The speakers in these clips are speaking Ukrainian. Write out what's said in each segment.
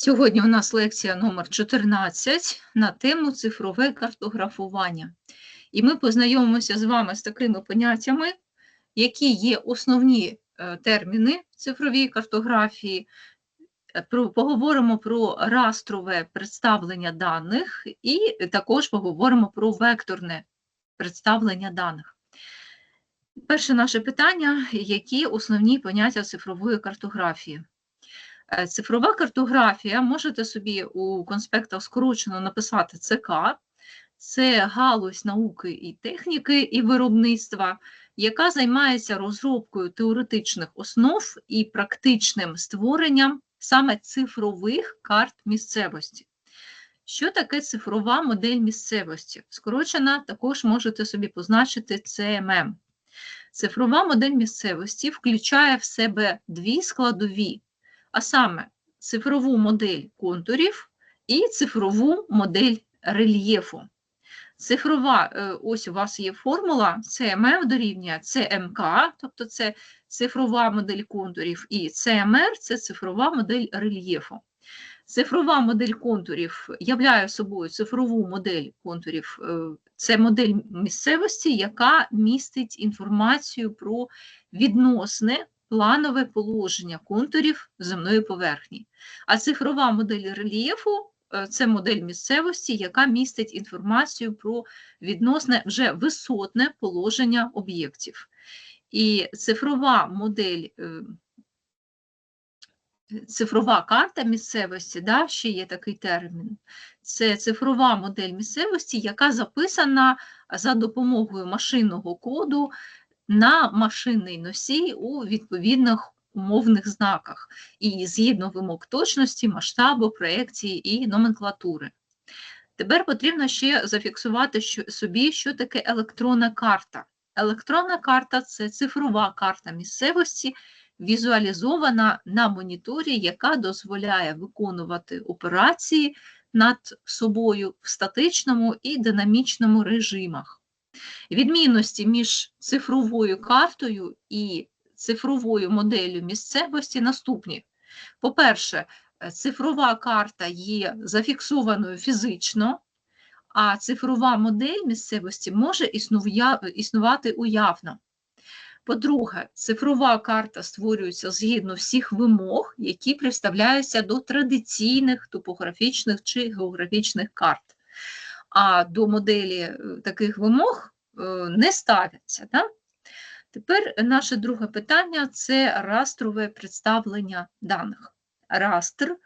Сьогодні у нас лекція номер 14 на тему цифрове картографування. І ми познайомимося з вами з такими поняттями, які є основні е, терміни в цифровій картографії. Е, Поговоримо про растрове представлення даних і також поговоримо про векторне представлення даних. Перше наше питання: які основні поняття цифрової картографії? Е, Цифрова картографія, можете собі у конспектах скорочено написати ЦК, це галузь науки і техніки і виробництва, яка займається розробкою теоретичних основ і практичним створенням саме цифрових карт місцевості. Що таке цифрова модель місцевості? Скорочена також можете собі позначити CMM. Цифрова модель місцевості включає в себе дві складові а саме цифрову модель контурів і цифрову модель рельєфу. Цифрова, е, ось у вас є формула CMM дорівнює CMK, тобто це цифрова модель контурів, і CMR – це цифрова модель рельєфу. Цифрова модель контурів являє собою цифрову модель контурів. е, Це модель місцевості, яка містить інформацію про відносне планове положення контурів земної поверхні. А цифрова модель рельєфу е, це модель місцевості, яка містить інформацію про відносне вже висотне положення об'єктів. І цифрова модель, е, цифрова карта місцевості, да, ще є такий термін. Це цифрова модель місцевості, яка записана за допомогою машинного коду на машинний носій у відповідних умовних знаках і згідно вимог точності, масштабу, проекції і номенклатури. Тепер потрібно ще зафіксувати собі, що таке електронна карта. Електронна карта це цифрова карта місцевості, візуалізована на моніторі, яка дозволяє виконувати операції над собою в статичному і динамічному режимах. Відмінності між цифровою картою і цифровою моделлю місцевості наступні. По-перше, е, цифрова карта є зафіксованою фізично, а цифрова модель місцевості може існувати уявно. По-друге, цифрова карта створюється згідно всіх вимог, які представляються до традиційних топографічних чи географічних карт. А до моделі е, таких вимог е, не ставляться. Да? Тепер наше друге питання це растрове представлення даних. Растр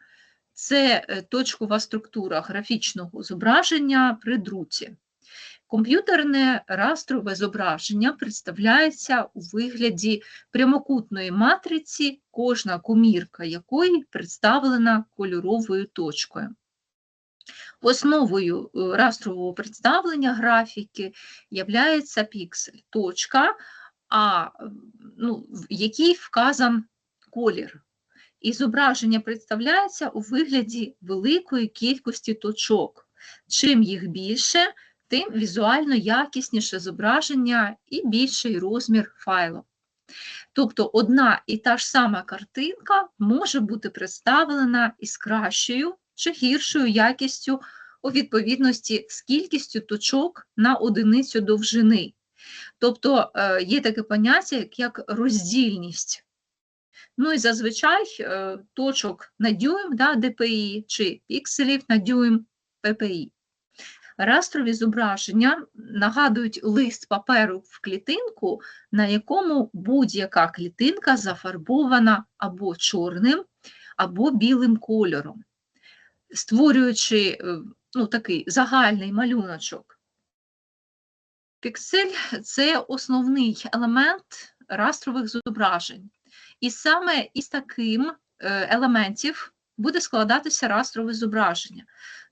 це е, точкова структура графічного зображення при друці. Комп'ютерне растрове зображення представляється у вигляді прямокутної матриці, кожна комірка якої представлена кольоровою точкою. Основою е, растрового представлення графіки являється піксель, точка, а, ну, в якій вказан колір. І зображення представляється у вигляді великої кількості точок. Чим їх більше, тим візуально якісніше зображення і більший розмір файлу. Тобто одна і та ж сама картинка може бути представлена із кращою чи гіршою якістю у відповідності з кількістю точок на одиницю довжини. Тобто е, є таке поняття, як- роздільність. Ну і зазвичай е, точок на дюйм да, DPI чи пікселів на дюйм PPI. Растрові зображення нагадують лист паперу в клітинку, на якому будь-яка клітинка зафарбована або чорним, або білим кольором, створюючи е, ну, такий загальний малюночок. Піксель це основний елемент растрових зображень. І саме із таким е, елементів буде складатися растрове зображення.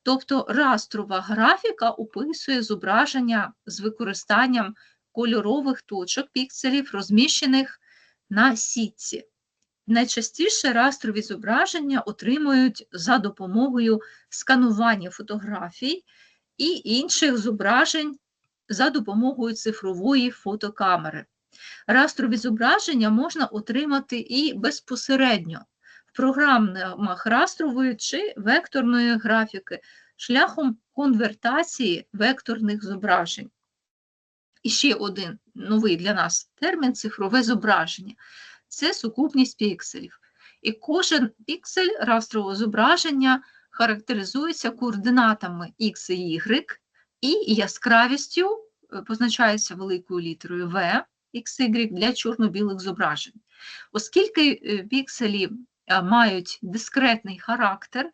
Тобто растрова графіка описує зображення з використанням кольорових точок пікселів, розміщених на сітці. Найчастіше растрові зображення отримують за допомогою сканування фотографій і інших зображень за допомогою цифрової фотокамери. Растрові зображення можна отримати і безпосередньо в програмах растрової чи векторної графіки шляхом конвертації векторних зображень. І ще один новий для нас термін цифрове зображення це сукупність пікселів. І кожен піксель растрового зображення характеризується координатами X і Y, і яскравістю е, позначається великою літерою V, XY для чорно-білих зображень. Оскільки е, пікселі е, мають дискретний характер,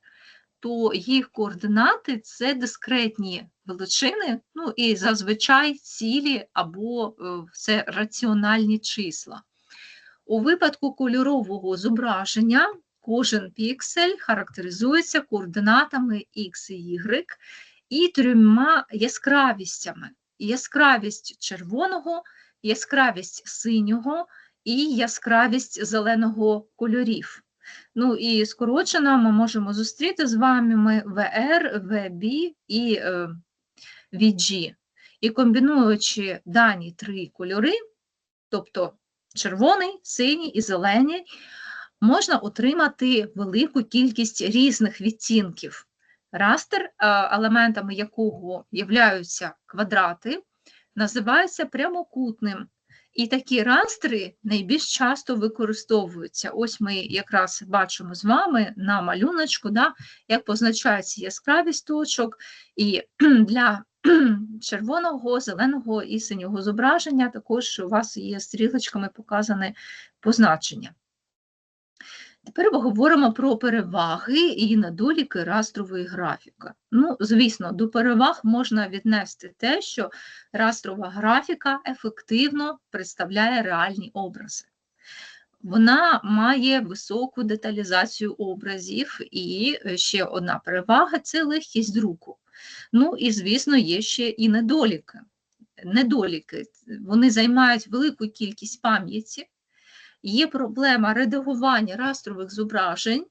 то їх координати це дискретні величини, ну і зазвичай цілі або це раціональні числа. У випадку кольорового зображення кожен піксель характеризується координатами X і Y і трьома яскравістями. Яскравість червоного, яскравість синього і яскравість зеленого кольорів. Ну і скорочено ми можемо зустріти з вами ми VR, VB і е, VG. І комбінуючи дані три кольори, тобто червоний, синій і зелений, можна отримати велику кількість різних відтінків. Растер, е, елементами якого являються квадрати, називається прямокутним. І такі растри найбільш часто використовуються. Ось ми якраз бачимо з вами на малюночку, да, як позначається яскравість точок, і для червоного, зеленого і синього зображення також у вас є стрілочками показане позначення. Тепер поговоримо про переваги і недоліки растрової графіки. Ну, звісно, до переваг можна віднести те, що растрова графіка ефективно представляє реальні образи. Вона має високу деталізацію образів, і е, ще одна перевага це легкість друку. Ну і, звісно, є ще і недоліки. Недоліки вони займають велику кількість пам'яті є проблема редагування растрових зображень,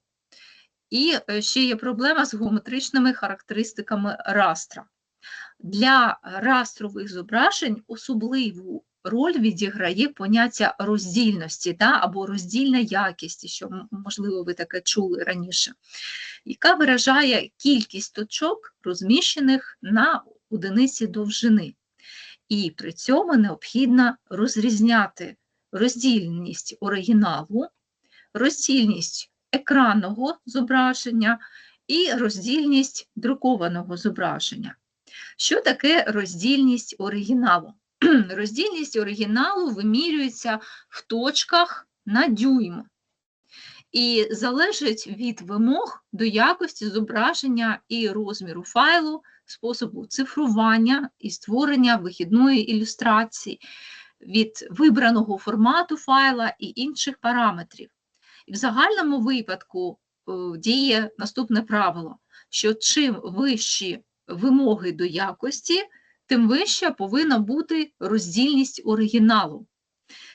і е, ще є проблема з геометричними характеристиками растра. Для растрових зображень особливу роль відіграє поняття роздільності да, або роздільна якість, що, можливо, ви таке чули раніше, яка виражає кількість точок, розміщених на одиниці довжини. І при цьому необхідно розрізняти роздільність оригіналу, роздільність екранного зображення і роздільність друкованого зображення. Що таке роздільність оригіналу? Роздільність оригіналу вимірюється в точках на дюйм і залежить від вимог до якості зображення і розміру файлу, способу цифрування і створення вихідної ілюстрації, від вибраного формату файла і інших параметрів. І в загальному випадку е, діє наступне правило, що чим вищі вимоги до якості, тим вища повинна бути роздільність оригіналу.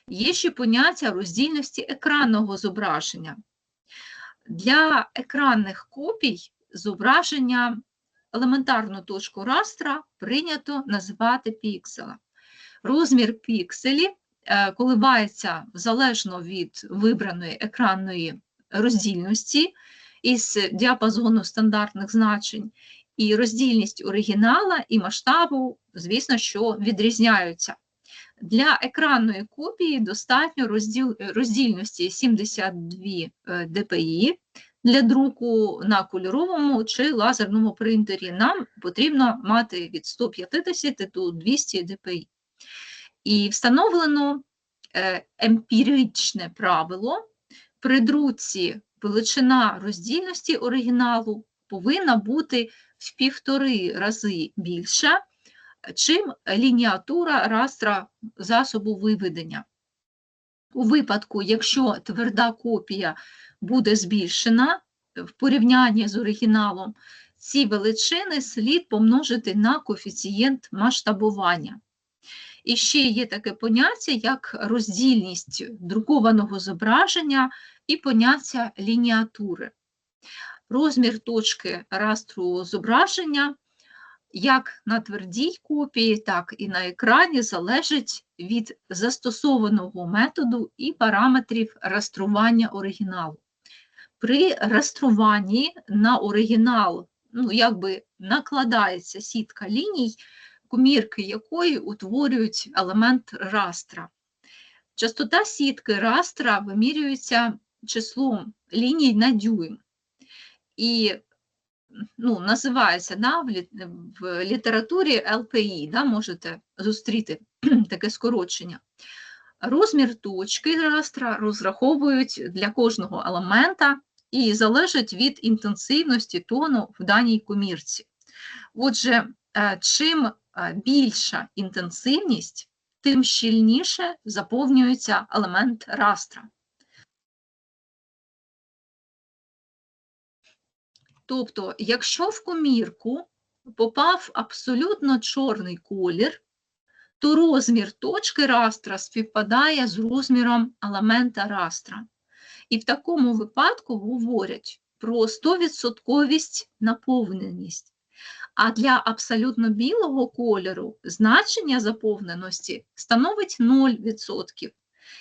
Є ще поняття роздільності екранного зображення. Для екранних копій зображення елементарну точку растра прийнято називати пікселем. Розмір пікселі е, коливається залежно від вибраної екранної роздільності із діапазону стандартних значень, і роздільність оригінала і масштабу, звісно, що відрізняються. Для екранної копії достатньо розділ, роздільності 72 е, dpi, для друку на кольоровому чи лазерному принтері нам потрібно мати від 150 до 200 dpi. І встановлено е, емпіричне правило, при друці величина роздільності оригіналу повинна бути в півтори рази більша, чим лініатура растра засобу виведення. У випадку, якщо тверда копія буде збільшена в порівнянні з оригіналом, ці величини слід помножити на коефіцієнт масштабування. І ще є таке поняття, як роздільність друкованого зображення і поняття лініатури. Розмір точки растру зображення як на твердій копії, так і на екрані залежить від застосованого методу і параметрів растрування оригіналу. при раструванні на оригінал, ну, якби накладається сітка ліній, комірки якої утворюють елемент растра. Частота сітки растра вимірюється числом ліній на дюйм. І ну, називається да, в, лі, в літературі ЛПІ, да, можете зустріти таке скорочення. Розмір точки растра розраховують для кожного елемента і залежить від інтенсивності тону в даній комірці. Отже, е, чим е, більша інтенсивність, тим щільніше заповнюється елемент растра. Тобто, якщо в комірку попав абсолютно чорний колір, то розмір точки растра співпадає з розміром елемента растра. І в такому випадку говорять про 100% наповненість. А для абсолютно білого кольору значення заповненості становить 0%.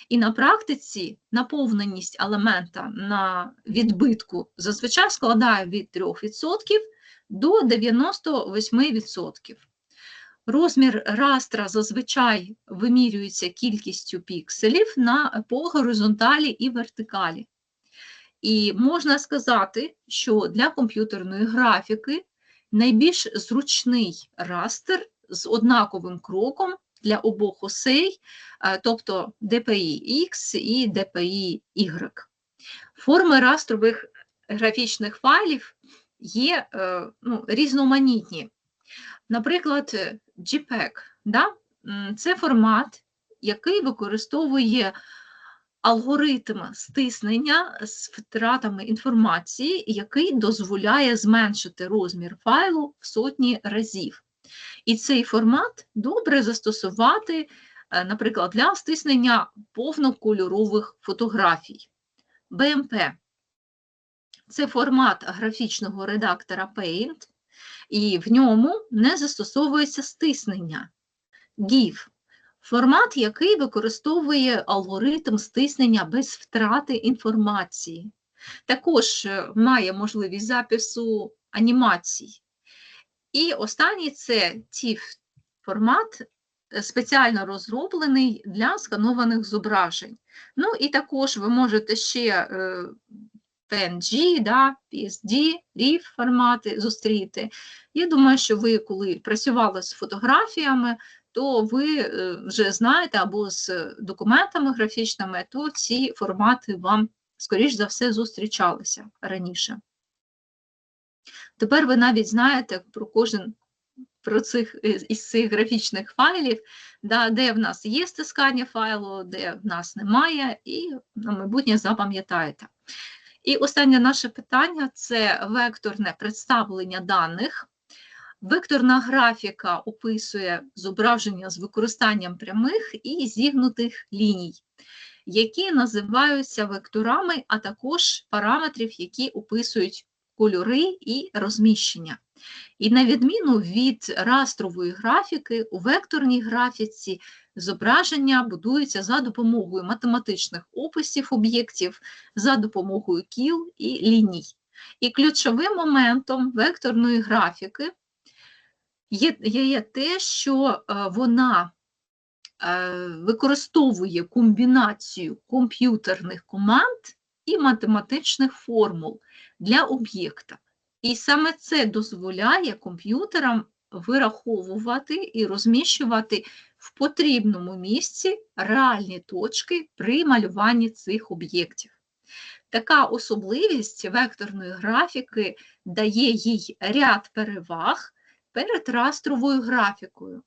І на практиці наповненість елемента на відбитку зазвичай складає від 3% до 98%. Розмір растра зазвичай вимірюється кількістю пікселів на, по горизонталі і вертикалі. І можна сказати, що для комп'ютерної графіки найбільш зручний растер з однаковим кроком для обох осей, тобто DPI X і DPI Y. Форми растрових графічних файлів є е, ну, різноманітні. Наприклад, JPEG да? це формат, який використовує алгоритм стиснення з втратами інформації, який дозволяє зменшити розмір файлу в сотні разів. І цей формат добре застосувати, е, наприклад, для стиснення повнокольорових фотографій. BMP це формат графічного редактора Paint, і в ньому не застосовується стиснення. GIF формат, який використовує алгоритм стиснення без втрати інформації. Також е, має можливість запису анімацій. І останній це TIFF формат, е, спеціально розроблений для сканованих зображень. Ну і також ви можете ще е, PNG, да, PSD, RIF формати зустріти. Я думаю, що ви, коли працювали з фотографіями, то ви е, вже знаєте або з документами графічними, то ці формати вам, скоріш за все, зустрічалися раніше. Тепер ви навіть знаєте про кожен про цих, із цих графічних файлів, да, де в нас є стискання файлу, де в нас немає, і на майбутнє запам'ятаєте. І останнє наше питання це векторне представлення даних. Векторна графіка описує зображення з використанням прямих і зігнутих ліній, які називаються векторами, а також параметрів, які описують кольори і розміщення. І на відміну від растрової графіки, у векторній графіці зображення будується за допомогою математичних описів об'єктів, за допомогою кіл і ліній. І ключовим моментом векторної графіки є, є те, що е, вона е, використовує комбінацію комп'ютерних команд і математичних формул для об'єкта. І саме це дозволяє комп'ютерам вираховувати і розміщувати в потрібному місці реальні точки при малюванні цих об'єктів. Така особливість векторної графіки дає їй ряд переваг перед растровою графікою.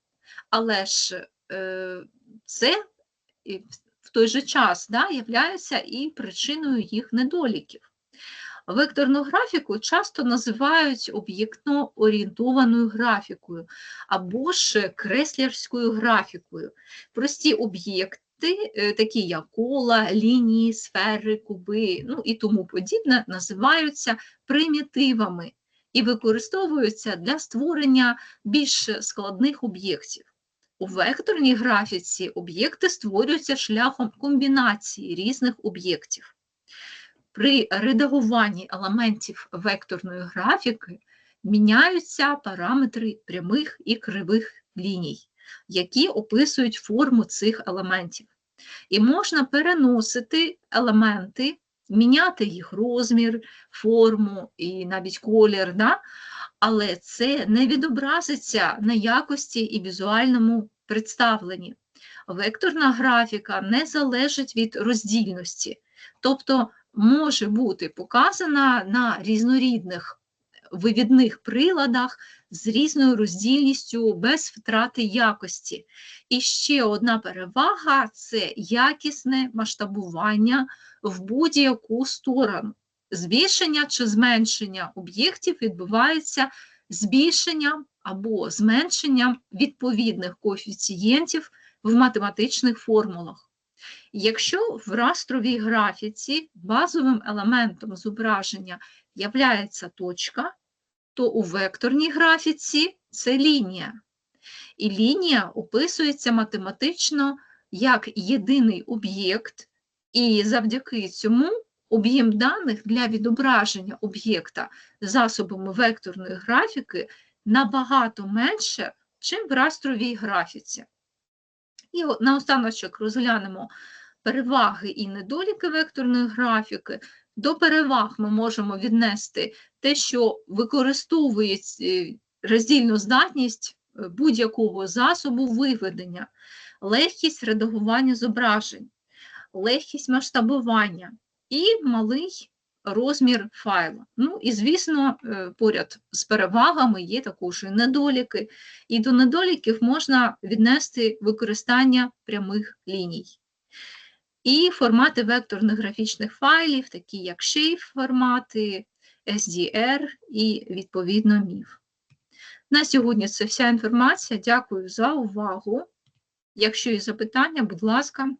Але ж е, це той же час да, являється і причиною їх недоліків. Векторну графіку часто називають об'єктно орієнтованою графікою або ж креслерською графікою. Прості об'єкти, е, такі як кола, лінії, сфери, куби ну і тому подібне, називаються примітивами і використовуються для створення більш складних об'єктів. У векторній графіці об'єкти створюються шляхом комбінації різних об'єктів. при редагуванні елементів векторної графіки міняються параметри прямих і кривих ліній, які описують форму цих елементів. І можна переносити елементи, міняти їх розмір, форму і навіть колір, да? Але це не відобразиться на якості і візуальному представленні. Векторна графіка не залежить від роздільності, тобто може бути показана на різнорідних вивідних приладах з різною роздільністю без втрати якості. І ще одна перевага це якісне масштабування в будь-яку сторону. Збільшення чи зменшення об'єктів відбувається збільшенням або зменшенням відповідних коефіцієнтів в математичних формулах. Якщо в растровій графіці базовим елементом зображення являється точка, то у векторній графіці це лінія. І лінія описується математично як єдиний об'єкт, і завдяки цьому об'єм даних для відображення об'єкта засобами векторної графіки набагато менше, чим в растровій графіці. І наостаночок розглянемо переваги і недоліки векторної графіки. До переваг ми можемо віднести те, що використовують е, роздільну здатність е, будь-якого засобу виведення, легкість редагування зображень, легкість масштабування і малий розмір файла. Ну і, звісно, е, поряд з перевагами є також і недоліки, і до недоліків можна віднести використання прямих ліній. І формати векторних графічних файлів, такі як SHAPE формати, SDR і, відповідно, MIF. На сьогодні це вся інформація. Дякую за увагу. Якщо є запитання, будь ласка.